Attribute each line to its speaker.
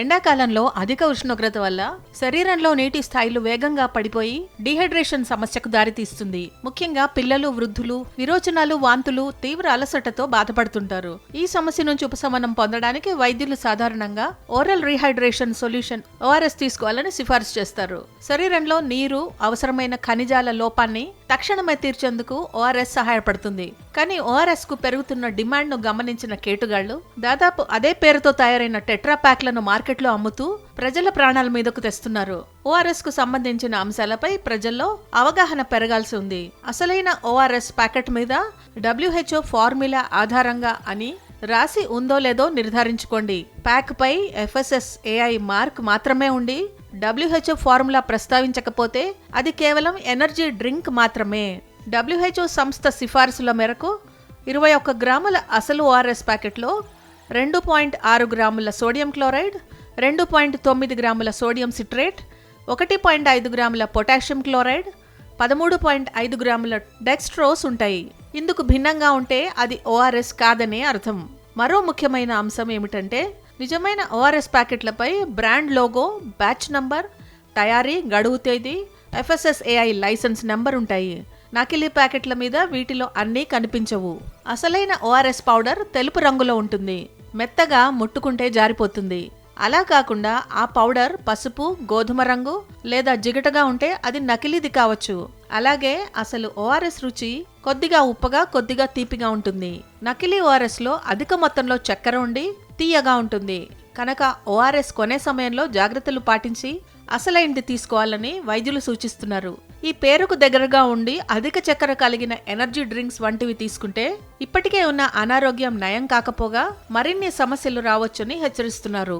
Speaker 1: ఎండాకాలంలో అధిక ఉష్ణోగ్రత వల్ల శరీరంలో నీటి స్థాయిలు వేగంగా పడిపోయి డీహైడ్రేషన్ సమస్యకు దారితీస్తుంది. ముఖ్యంగా పిల్లలు వృద్ధులు విరోచనాలు వాంతులు తీవ్ర అలసటతో బాధపడుతుంటారు. ఈ సమస్య నుంచి ఉపశమనం పొందడానికి వైద్యులు సాధారణంగా ఓరల్ రీహైడ్రేషన్ సొల్యూషన్ ఓఆర్ఎస్ తీసుకోవాలని సిఫార్సు చేస్తారు. శరీరంలో నీరు అవసరమైన ఖనిజాల లోపాన్ని తక్షణమే తీర్చేందుకు ఓఆర్ఎస్ సహాయపడుతుంది. కానీ ఓఆర్ఎస్కు పెరుగుతున్న డిమాండ్ను గమనించిన కేటుగాళ్ళు దాదాపు అదే పేరుతో తయారైన టెట్రాప్యాక్లను ప్యాక్లను మార్కెట్లో అమ్ముతూ ప్రజల ప్రాణాల మీదకు తెస్తున్నారు. ఓఆర్ఎస్కు సంబంధించిన అంశాలపై ప్రజల్లో అవగాహన పెరగాల్సి ఉంది. అసలైన ఓఆర్ఎస్ ప్యాకెట్ మీద డబ్ల్యూహెచ్ఓ ఫార్ములా ఆధారంగా అని రాసి ఉందో లేదో నిర్ధారించుకోండి. ప్యాక్ పై ఎఫ్ఎస్ఎస్ ఏఐ మార్క్ మాత్రమే ఉండి డబ్ల్యూహెచ్ఓ ఫార్ములా ప్రస్తావించకపోతే అది కేవలం ఎనర్జీ డ్రింక్ మాత్రమే. డబ్ల్యూహెచ్ఓ సంస్థ సిఫార్సుల మేరకు ఇరవై ఒక్క గ్రాముల అసలు ఓఆర్ఎస్ ప్యాకెట్లో రెండు పాయింట్ ఆరు గ్రాముల సోడియం క్లోరైడ్ రెండు పాయింట్ తొమ్మిది గ్రాముల సోడియం సిట్రేట్ ఒకటి పాయింట్ ఐదు గ్రాముల పొటాషియం క్లోరైడ్ పదమూడు పాయింట్ ఐదు గ్రాముల డెక్స్ట్రోస్ ఉంటాయి. ఇందుకు భిన్నంగా ఉంటే అది ఓఆర్ఎస్ కాదనే అర్థం. మరో ముఖ్యమైన అంశం ఏమిటంటే నిజమైన ఓఆర్ఎస్ ప్యాకెట్లపై బ్రాండ్ లోగో బ్యాచ్ నంబర్ తయారీ గడువు తేదీ ఎఫ్ఎస్ఎస్ఏఐ లైసెన్స్ నెంబర్ ఉంటాయి. నకిలీ ప్యాకెట్ల మీద వీటిలో అన్నీ కనిపించవు. అసలైన ఓఆర్ఎస్ పౌడర్ తెలుపు రంగులో ఉంటుంది. మెత్తగా ముట్టుకుంటే జారిపోతుంది. అలా కాకుండా ఆ పౌడర్ పసుపు గోధుమ రంగు లేదా జిగటగా ఉంటే అది నకిలీది కావచ్చు. అలాగే అసలు ఓఆర్ఎస్ రుచి కొద్దిగా ఉప్పగా కొద్దిగా తీపిగా ఉంటుంది. నకిలీ ఓఆర్ఎస్లో అధిక మొత్తంలో చక్కెర ఉండి తీయగా ఉంటుంది. కనుక ఓఆర్ఎస్ కొనే సమయంలో జాగ్రత్తలు పాటించి అసలైంది తీసుకోవాలని వైద్యులు సూచిస్తున్నారు. ఈ పేరుకు దగ్గరగా ఉండి అధిక చక్కెర కలిగిన ఎనర్జీ డ్రింక్స్ వంటివి తీసుకుంటే ఇప్పటికే ఉన్న అనారోగ్యం నయం కాకపోగా మరిన్ని సమస్యలు రావచ్చని హెచ్చరిస్తున్నారు.